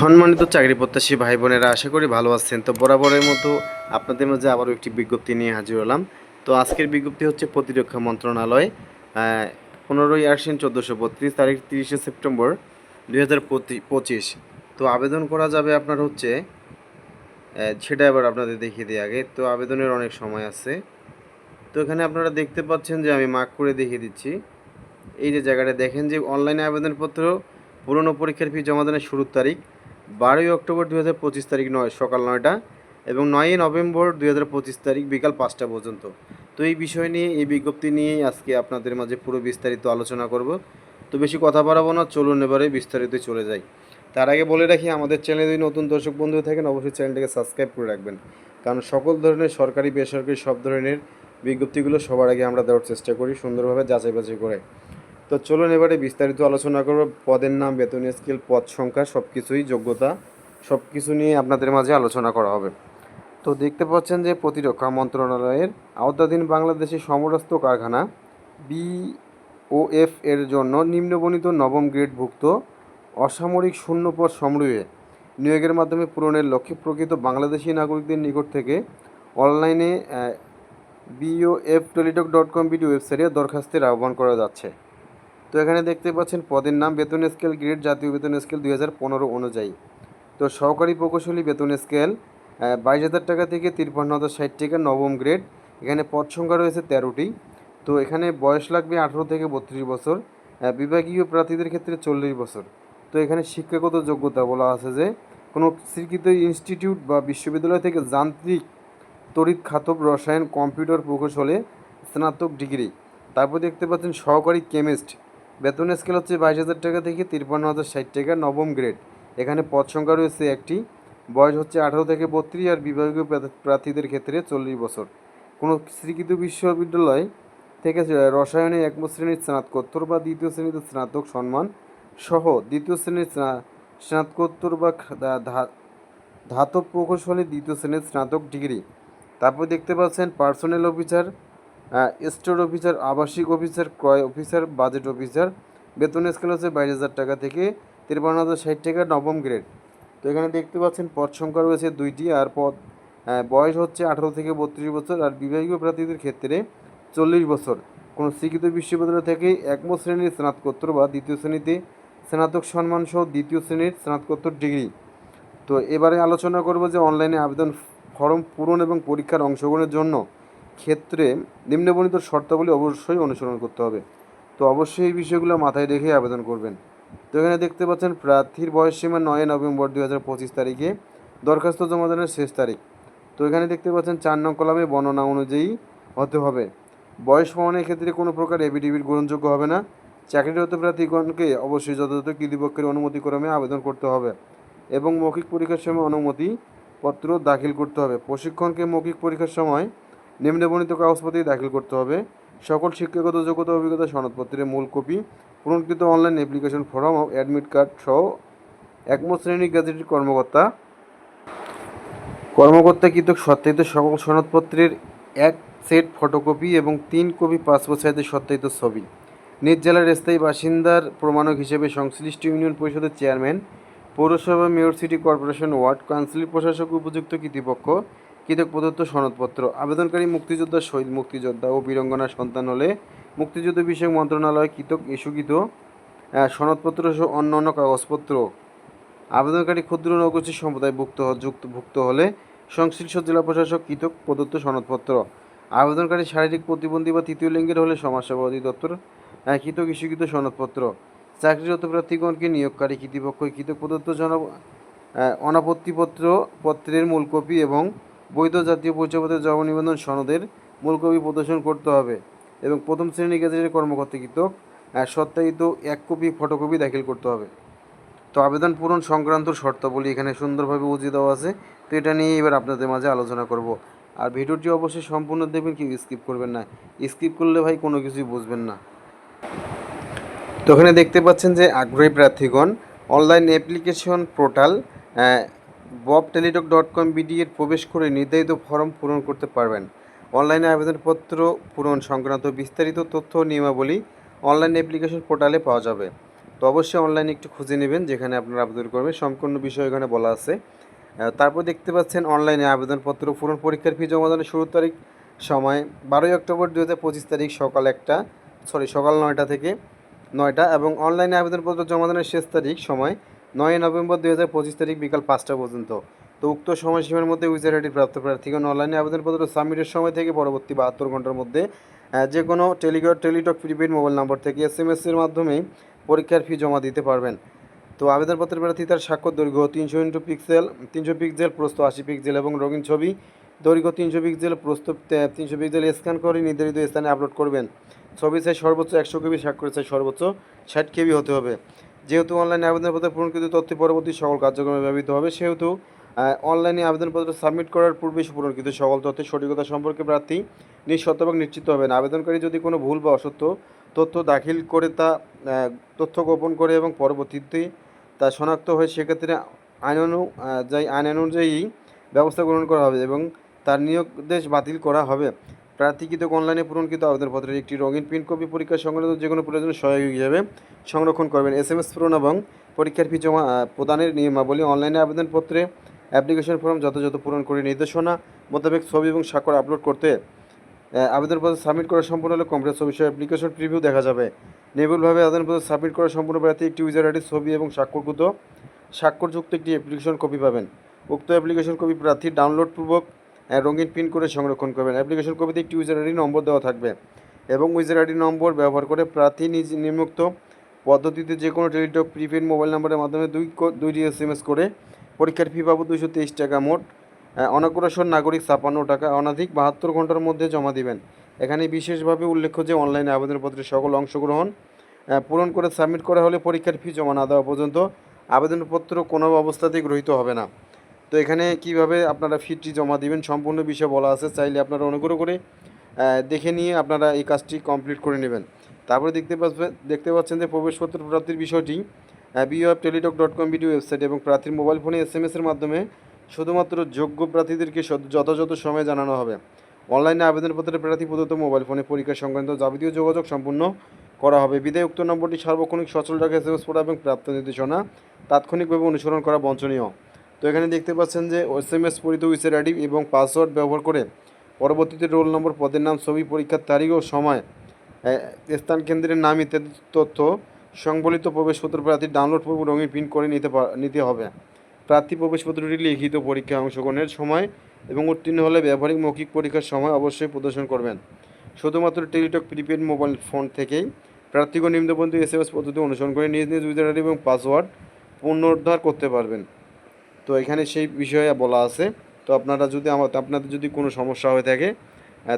সম্মানিত চাকরি প্রত্যাশী ভাই বোনেরা, আশা করি ভালো আছেন। তো বরাবরের মতো আপনাদের মাঝে আবারও একটি বিজ্ঞপ্তি নিয়ে হাজির হলাম। তো আজকের বিজ্ঞপ্তি হচ্ছে প্রতিরক্ষা মন্ত্রণালয় পনেরোই আশ্বিন চোদ্দোশো বত্রিশ তারিখ, তিরিশে সেপ্টেম্বর দুই হাজার পঁচিশ। তো আবেদন করা যাবে আপনার হচ্ছে সেটা এবার আপনাদের দেখিয়ে দিই আগে। তো আবেদনের অনেক সময় আছে। তো এখানে আপনারা দেখতে পাচ্ছেন যে আমি মার্ক করে দেখিয়ে দিচ্ছি। এই যে জায়গাটা দেখেন যে অনলাইনে আবেদনপত্র পুরনো পরীক্ষার ফি জমা দানের শুরুর তারিখ বারোই অক্টোবর দু হাজার পঁচিশ তারিখ নয়, সকাল নয়টা এবং নয়ই নভেম্বর দু হাজার পঁচিশ তারিখ বিকাল পাঁচটা পর্যন্ত। তো এই বিষয় নিয়ে, এই বিজ্ঞপ্তি নিয়েই আজকে আপনাদের মাঝে পুরো বিস্তারিত আলোচনা করব। তো বেশি কথা বাড়াবো না, চলুন এবারে বিস্তারিত চলে যাই। তার আগে বলে রাখি, আমাদের চ্যানেলে যদি নতুন দর্শক বন্ধু থাকেন, অবশ্যই চ্যানেলটাকে সাবস্ক্রাইব করে রাখবেন। কারণ সকল ধরনের সরকারি, বেসরকারি সব ধরনের বিজ্ঞপ্তিগুলো সবার আগে আমরা দেওয়ার চেষ্টা করি সুন্দরভাবে যাচাই বাছাই করে। তো চলুন এবারে বিস্তারিত আলোচনা করব। পদের নাম, বেতন, স্কেল, পদ সংখ্যা সব কিছুই যোগ্যতা সব কিছু নিয়ে আপনাদের মাঝে আলোচনা করা হবে। তো দেখতে পাচ্ছেন যে প্রতিরক্ষা মন্ত্রণালয়ের আওতাধীন বাংলাদেশের সমরস্ত কারখানা, বি বিওএফ এর জন্য নিম্নবণিত নবম গ্রেডভুক্ত অসামরিক শূন্যপদ সমরূহে নিয়োগের মাধ্যমে পূরণের লক্ষ্যে প্রকৃত বাংলাদেশি নাগরিকদের নিকট থেকে অনলাইনে BOF Teletalk dot com BD ওয়েবসাইটে দরখাস্তের আহ্বান করা যাচ্ছে। তো এখানে দেখতে পাচ্ছেন পদের নাম বেতন স্কেল গ্রেড, জাতীয় বেতন স্কেল দুই হাজার পনেরো অনুযায়ী। তো সহকারী প্রকৌশলী বেতন স্কেল বাইশ হাজার টাকা থেকে তিরপান্ন হাজার ষাট টাকা নবম গ্রেড। এখানে পদ সংখ্যা রয়েছে তেরোটি। তো এখানে বয়স লাগবে আঠেরো থেকে বত্রিশ বছর বিভাগীয় প্রার্থীদের ক্ষেত্রে চল্লিশ বছর। তো এখানে শিক্ষাগত যোগ্যতা বলা আছে যে, কোনো স্বীকৃত ইনস্টিটিউট বা বিশ্ববিদ্যালয় থেকে যান্ত্রিক তড়িৎ খাতব রসায়ন, কম্পিউটার প্রকৌশলে স্নাতক ডিগ্রি। তারপর দেখতে পাচ্ছেন সহকারী কেমিস্ট। বেতন স্কেল হচ্ছে বাইশ হাজার টাকা থেকে তিরপান্ন হাজার ষাট টাকা, নবম গ্রেড এখানে পদ সংখ্যা রয়েছে একটি। বয়স হচ্ছে আঠারো থেকে বত্রিশ আর বিভাগীয় প্রার্থ- প্রার্থীদের ক্ষেত্রে চল্লিশ বছর। কোনো স্বীকৃত বিশ্ববিদ্যালয় থেকে রসায়নে এক শ্রেণির স্নাতকোত্তর বা দ্বিতীয় শ্রেণীতে স্নাতক সম্মান সহ দ্বিতীয় শ্রেণির স্না- স্নাতকোত্তর বা ধাতব প্রকৌশলী দ্বিতীয় শ্রেণির স্নাতক ডিগ্রি। তারপর দেখতে পাচ্ছেন পার্সোনেল অফিসার স্টোর অফিসার, আবাসিক অফিসার, ক্রয় অফিসার, বাজেট অফিসার, বেতন স্কেল হচ্ছে বাইশ হাজার টাকা থেকে তিরপান্ন হাজার ষাট টাকা নবম গ্রেড তো এখানে দেখতে পাচ্ছেন পদ সংখ্যা রয়েছে দুইটি, আর পদ বয়স হচ্ছে আঠারো থেকে বত্রিশ বছর, আর বিভাগীয় প্রার্থীদের ক্ষেত্রে চল্লিশ বছর। কোনো স্বীকৃত বিশ্ববিদ্যালয় থেকে একম শ্রেণির স্নাতকোত্তর বা দ্বিতীয় শ্রেণীতে স্নাতক সম্মান সহ দ্বিতীয় শ্রেণির স্নাতকোত্তর ডিগ্রি। তো এবারে আলোচনা করব যে অনলাইনে আবেদন ফর্ম পূরণ এবং পরীক্ষার অংশগ্রহণের জন্য। ক্ষেত্রে নিম্নবর্ণিত শর্তাবলী অবশ্যই অনুসরণ করতে হবে। তো অবশ্যই এই বিষয়গুলো মাথায় রেখে আবেদন করবেন। তো এখানে দেখতে পাচ্ছেন, প্রার্থীর বয়স সীমা নয় নভেম্বর দুই হাজার পঁচিশ তারিখে, দরখাস্ত জমা দানের শেষ তারিখ। তো এখানে দেখতে পাচ্ছেন, চার নং কলামে বর্ণনা অনুযায়ী হতে হবে। বয়স প্রমাণের ক্ষেত্রে কোনো প্রকার এভিডেভিট গ্রহণযোগ্য হবে না। চাকরিরত প্রার্থীগণকে অবশ্যই যথাযথ কর্তৃপক্ষের অনুমতিক্রমে আবেদন করতে হবে এবং মৌখিক পরীক্ষার সময় অনুমতি পত্র দাখিল করতে হবে। প্রশিক্ষণকে মৌখিক পরীক্ষার সময় নিম্নবর্ণিত কাগজপত্রে দাখিল করতে হবে। সকল শিক্ষাগত যোগ্যতা অভিজ্ঞতা সনদপত্রের মূল copy পূরণকৃত online application form admit card সহ একমত শ্রেণির গ্যাজেটের কর্মকর্তা। কর্মকর্তা কৃতক সত্যায়িত সকল সনদপত্রের এক সেট ফটোকপি এবং তিন কপি পাসপোর্ট সাইজের সত্যায়িত ছবি। নিজ জেলার স্থায়ী বাসিন্দার প্রমাণক হিসেবে সংশ্লিষ্ট ইউনিয়ন পরিষদের চেয়ারম্যান, পৌরসভা, mayor city corporation, ward council, প্রশাসক, উপযুক্ত কর্তৃপক্ষ কৃতক প্রদত্ত সনদপত্র। আবেদনকারী মুক্তিযোদ্ধা শহীদ মুক্তিযোদ্ধা ও বীরঙ্গনার সন্তান হলে মুক্তিযুদ্ধ বিষয়ক মন্ত্রণালয় কৃতক ইস্যুকৃত সনদপত্র সহ অন্যান্য কাগজপত্র। আবেদনকারী ক্ষুদ্র নৌকোচি সম্প্রদায়ভুক্ত হ- যুক্ত ভুক্ত হলে সংশ্লিষ্ট জেলা প্রশাসক কৃতক প্রদত্ত সনদপত্র। আবেদনকারী শারীরিক প্রতিবন্ধী বা তৃতীয় লিঙ্গের হলে সমাজসেবা অধিদপ্তর কৃতক ইস্যুকৃত সনদপত্র। চাকরিরত প্রার্থীগণকে নিয়োগকারী কর্তৃপক্ষ কৃতক প্রদত্ত জন অনাপত্তিপত্র, পত্রের মূল কপি এবং বৈধ জাতীয় পরিচয়পত্রের জব নিবন্ধন সনদের মূল কপি প্রদর্শন করতে হবে এবং প্রথম শ্রেণি গেজেটের কর্মকর্তা কৃতক আহ, সত্যায়িত এক কপি ফটোকপি দাখিল করতে হবে। তো আবেদন পূরণ সংক্রান্ত শর্তাবলী এখানে সুন্দরভাবে বুঝিয়ে দেওয়া আছে। তো এটা নিয়ে এবার আপনাদের মাঝে আলোচনা করব। আর ভিডিওটি অবশ্যই সম্পূর্ণ দেখবেন কি স্কিপ করবেন না। স্কিপ করলে ভাই কোনো কিছুই বুঝবেন না। তো এখানে দেখতে পাচ্ছেন যে আগ্রহী প্রার্থীগণ অনলাইন অ্যাপ্লিকেশন পোর্টাল বব টেলিটক ডট কম বিডিএর প্রবেশ করে নির্ধারিত ফর্ম পূরণ করতে পারবেন। অনলাইনে আবেদনপত্র পূরণ সংক্রান্ত বিস্তারিত তথ্য নিয়মাবলী অনলাইন অ্যাপ্লিকেশন পোর্টালে পাওয়া যাবে। তো অবশ্যই অনলাইনে একটু খুঁজে নেবেন, যেখানে আপনারা আবেদন করবেন। সম্পূর্ণ বিষয় এখানে বলা আছে। তারপর দেখতে পাচ্ছেন অনলাইনে আবেদনপত্র পূরণ পরীক্ষার ফি জমা দানের শুরুর তারিখ, সময় বারোই অক্টোবর দু হাজার পঁচিশ তারিখ সকাল একটা সরি সকাল নয়টা থেকে নয়টা এবং অনলাইনে আবেদনপত্র জমা দানের শেষ তারিখ, সময় নয় নভেম্বর দুই হাজার পঁচিশ তারিখ বিকাল পাঁচটা পর্যন্ত। তো উক্ত সময়সীমার মধ্যে উইজার আইডি প্রাপ্ত প্রার্থীগণ অনলাইনে আবেদনপত্র সাবমিটের সময় থেকে পরবর্তী বাহাত্তর ঘণ্টার মধ্যে যে কোনো telegram Teletalk prepaid mobile number থেকে এস এম এর মাধ্যমে পরীক্ষার ফি জমা দিতে পারবেন। তো আবেদনপত্রের প্রার্থী তার স্বাক্ষর দৈর্ঘ্য তিনশো ইন্টু পিক্সেল, তিনশো পিক্সেল, প্রস্থ আশি পিক্সেল এবং রঙিন ছবি, দৈর্ঘ্য তিনশো পিক্সেল, প্রস্থ তিনশো পিক্সেল স্ক্যান করে নির্ধারিত স্থানে আপলোড করবেন। ছবি চাই সর্বোচ্চ একশো কেবি স্বাক্ষর চাই সর্বোচ্চ ষাট কেবি হতে হবে। যেহেতু অনলাইনে আবেদনপত্র পূরণকৃত তথ্য পরবর্তী সকল কার্যক্রমে ব্যবহৃত হবে সেহেতু অনলাইনে আবেদনপত্র সাবমিট করার পূর্বে পূরণকৃত সকল তথ্যের সঠিকতা সম্পর্কে প্রার্থী নিঃশতভাগ নিশ্চিত হবেন। আবেদনকারী যদি কোনো ভুল বা অসত্য তথ্য দাখিল করে তা তথ্য গোপন করে এবং পরবর্তীতে তা শনাক্ত হয়ে সেক্ষেত্রে আইন অনু আহ, যাই আইন অনুযায়ী ব্যবস্থা গ্রহণ করা হবে এবং তার নিয়োগদেশ বাতিল করা হবে। প্রার্থীকৃত অনলাইনে পূরণকৃত আবেদনপত্রের একটি রঙিন প্রিন্ট কপি পরীক্ষা সংক্রান্ত যে কোনো প্রয়োজনে সহায়ক হিসাবে সংরক্ষণ করবেন। এস এম এস পূরণ এবং পরীক্ষার ফি জমা প্রদানের নিয়মাবলী, অনলাইনে আবেদনপত্রে অ্যাপ্লিকেশন ফর্ম যথাযথ পূরণ করে নির্দেশনা মোতাবেক ছবি এবং স্বাক্ষর আপলোড করতে আবেদনপত্র সাবমিট করা সম্পূর্ণ হলে কমপ্লেক্স বিষয়ে অ্যাপ্লিকেশন প্রিভিউ দেখা যাবে। নির্ভুলভাবে আবেদনপত্র সাবমিট করা সম্পূর্ণ প্রার্থী একটি ইউজার আইডি ছবি এবং স্বাক্ষরকৃত, স্বাক্ষরযুক্ত একটি অ্যাপ্লিকেশন কপি পাবেন। উক্ত অ্যাপ্লিকেশন কপি প্রার্থী ডাউনলোডপূর্বক রঙিন প্রিন্ট করে সংরক্ষণ করবেন। অ্যাপ্লিকেশন কপিতে একটি ইউজার আইডি নম্বর দেওয়া থাকবে এবং ইউজার আইডি নম্বর ব্যবহার করে প্রার্থী নিজ নিম্নোক্ত পদ্ধতিতে যে কোনো টেলিটক প্রিপেড মোবাইল নাম্বারের মাধ্যমে দুই দুইটি এস এম এস করে পরীক্ষার ফি বাবদ দুশো তেইশ টাকা মোট অনগ্রসর নাগরিক ছাপান্ন টাকা, অনাধিক বাহাত্তর ঘণ্টার মধ্যে জমা দিবেন। এখানে বিশেষভাবে উল্লেখ্য যে অনলাইনে আবেদনপত্রের সকল অংশগ্রহণ পূরণ করে সাবমিট করা হলে পরীক্ষার ফি জমা না দেওয়া পর্যন্ত আবেদনপত্র কোনো অবস্থাতেই গৃহীত হবে না। তো এখানে কীভাবে আপনারা ফিটি জমা দিবেন সম্পূর্ণ বিষয় বলা আছে, চাইলে আপনারা অনুগ্রহ করে দেখে নিয়ে আপনারা এই কাজটি কমপ্লিট করে নেবেন। তারপরে দেখতে পাচ্ছেন দেখতে পাচ্ছেন যে প্রবেশপত্র প্রাপ্তির বিষয়টি BOF Teletalk dot com video website এবং প্রার্থীর মোবাইল ফোনে এস এম এসের মাধ্যমে শুধুমাত্র যোগ্য প্রার্থীদেরকে যথাযথ সময়ে জানানো হবে। অনলাইনে আবেদনপত্রের প্রার্থী প্রদত্ত মোবাইল ফোনে পরীক্ষা সংক্রান্ত যাবতীয় যোগাযোগ সম্পূর্ণ করা হবে। বিদায় উক্ত নম্বরটি সার্বক্ষণিক, সচল রাখা এস এম এস পড়া এবং প্রাপ্ত নির্দেশনা তাৎক্ষণিকভাবে অনুসরণ করা বাঞ্ছনীয় তো এখানে দেখতে পাচ্ছেন যে এস এম এস পরিত এবং পাসওয়ার্ড ব্যবহার করে পরবর্তীতে রোল নম্বর পদের নাম, ছবি, পরীক্ষার তারিখ ও সময় স্থান কেন্দ্রের নাম ইত্যাদি তথ্য সংবলিত প্রবেশপত্র প্রার্থী ডাউনলোড পূর্ব রঙিন প্রিন্ট করে নিতে নিতে হবে। প্রার্থী প্রবেশপত্রটি লিখিত পরীক্ষায় অংশগ্রহণের সময় এবং উত্তীর্ণ হলে ব্যবহারিক মৌখিক পরীক্ষার সময় অবশ্যই প্রদর্শন করবেন। শুধুমাত্র টেলিটক, প্রিপেড মোবাইল ফোন থেকেই প্রার্থীগণ নিম্নবন্ধু এস এম এস পদ্ধতি অনুসরণ করে নিজ নিজ ইউজার এবং পাসওয়ার্ড পুনরুদ্ধার করতে পারবেন। তো এখানে সেই বিষয়ে বলা আছে। তো আপনারা যদি আমার আপনাদের যদি কোনো সমস্যা হয়ে থাকে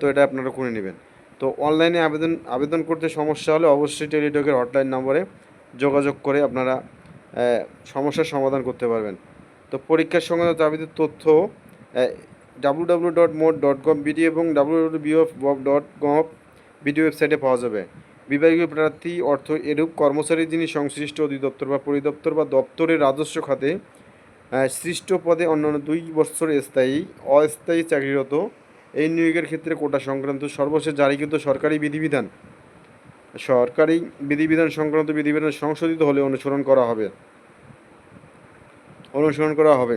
তো এটা আপনারা করে নেবেন। তো অনলাইনে আবেদন আবেদন করতে সমস্যা হলে অবশ্যই টেলিটকের হটলাইন নম্বরে যোগাযোগ করে আপনারা সমস্যার সমাধান করতে পারবেন। তো পরীক্ষার সংক্রান্ত যাবতীয় তথ্য W W dot mod dot com BD এবং W W BOF dot gov BD ওয়েবসাইটে পাওয়া যাবে। বিভাগীয় প্রার্থী অর্থ এরূপ। কর্মচারী যিনি সংশ্লিষ্ট অধিদপ্তর বা পরিদপ্তর বা দপ্তরের রাজস্ব খাতে সৃষ্ট পদে অন্যান্য দুই বছর স্থায়ী, অস্থায়ী চাকরিরত। এই নিয়োগের ক্ষেত্রে কোটা সংক্রান্ত সর্বশেষ জারিকৃত সরকারি বিধিবিধান। সরকারি বিধিবিধান সংক্রান্ত বিধিবিধান সংশোধিত হলে অনুসরণ করা হবে। অনুসরণ করা হবে।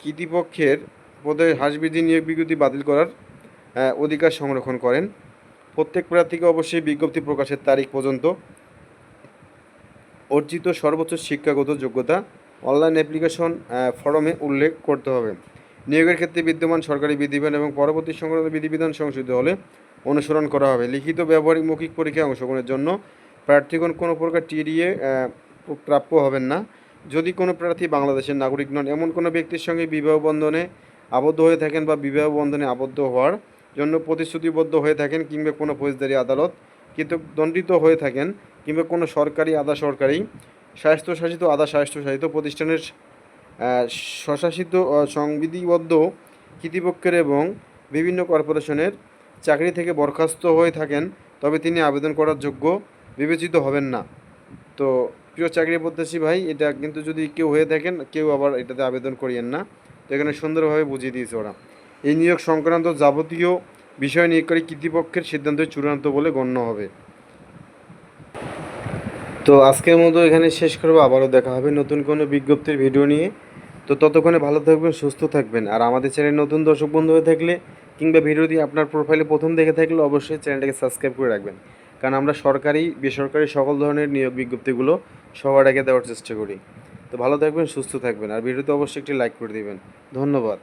কৃতিপক্ষের পদে হ্রাসবৃদ্ধি নিয়োগ বিজ্ঞপ্তি বাতিল করার অধিকার সংরক্ষণ করেন। প্রত্যেক প্রার্থীকে অবশ্যই বিজ্ঞপ্তি প্রকাশের তারিখ পর্যন্ত অর্জিত সর্বোচ্চ শিক্ষাগত যোগ্যতা অনলাইন অ্যাপ্লিকেশন ফর্মে উল্লেখ করতে হবে। নিয়োগের ক্ষেত্রে বিদ্যমান সরকারি বিধিবিধান এবং পরবর্তী সংক্রান্ত বিধিবিধান সংশোধিত হলে অনুসরণ করা হবে। লিখিত ব্যবহারিক মৌখিক পরীক্ষায় অংশগ্রহণের জন্য প্রার্থীগণ কোনো প্রকার টিডিএ প্রাপ্য হবেন না। যদি কোনো প্রার্থী বাংলাদেশের নাগরিক নন, এমন কোনো ব্যক্তির সঙ্গে বিবাহ বন্ধনে আবদ্ধ হয়ে থাকেন বা বিবাহ বন্ধনে আবদ্ধ হওয়ার জন্য প্রতিশ্রুতিবদ্ধ হয়ে থাকেন কিংবা কোনো ফৌজদারি আদালত কিন্তু দণ্ডিত হয়ে থাকেন কিংবা কোনো সরকারি, আধা সরকারি স্বায়ত্তশাসিত আধা স্বায়ত্তশাসিত প্রতিষ্ঠানের স্বশাসিত সংবিধিবদ্ধ কর্তৃপক্ষের এবং বিভিন্ন কর্পোরেশনের চাকরি থেকে বরখাস্ত হয়ে থাকেন, তবে তিনি আবেদন করার যোগ্য বিবেচিত হবেন না। তো প্রিয় চাকরি প্রত্যাশী ভাই, এটা কিন্তু যদি কেউ হয়ে থাকেন, কেউ আবার এটাতে আবেদন করিয়েন না। তো এখানে সুন্দরভাবে বুঝিয়ে দিয়েছে ওরা। এই নিয়োগ সংক্রান্ত যাবতীয় বিষয় নিয়োগকারী কর্তৃপক্ষের সিদ্ধান্ত চূড়ান্ত বলে গণ্য হবে। তো আজকের মতো এখানে শেষ করব। আবারও দেখা হবে নতুন কোনো বিজ্ঞপ্তির ভিডিও নিয়ে। তো ততক্ষণে ভালো থাকবেন, সুস্থ থাকবেন। আর আমাদের চ্যানেল নতুন দর্শক বন্ধু হয়ে থাকলে কিংবা ভিডিওটি আপনার প্রোফাইলে প্রথম দেখে থাকলে অবশ্যই চ্যানেলটাকে সাবস্ক্রাইব করে রাখবেন। কারণ আমরা সরকারি, বেসরকারি সকল ধরনের নিয়োগ বিজ্ঞপ্তিগুলো সবার আগে দেওয়ার চেষ্টা করি। তো ভালো থাকবেন, সুস্থ থাকবেন। আর ভিডিওতে অবশ্যই একটি লাইক করে দিবেন। ধন্যবাদ।